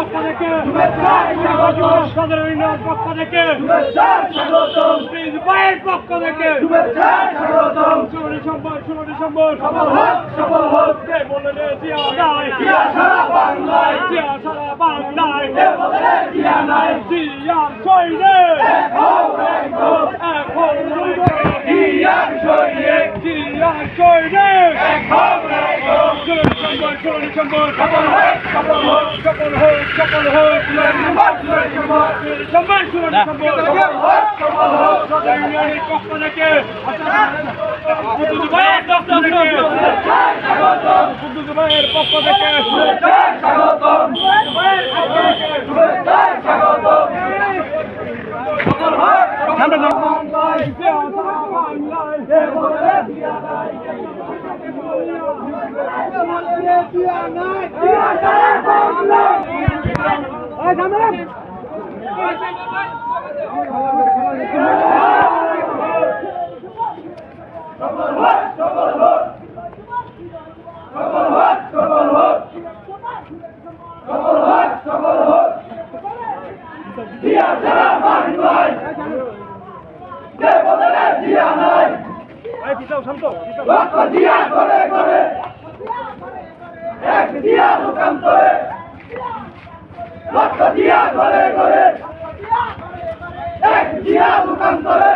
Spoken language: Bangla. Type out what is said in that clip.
পক্ষ থেকে সাধারণ ইউনিয়নের পক্ষ থেকে বলে জিয়া নাই জিয়া সারা বাংলায় জিয়া শহীদে এখন জিয়া ষোলো ডিসেম্বর সফল হোক সফল হোক ডিসেম্বর ষোলো ভাইয়ের পক্ষ থেকে বুদ্ধ ভাইয়ের পক্ষ থেকে ভাইয়ের পক্ষ থেকে লক্ষ দিয়া করে করে এক দিয়া দোকান করে লক্ষ দিয়া ঘরে ঘরে। এক দিয়া দোকান করে।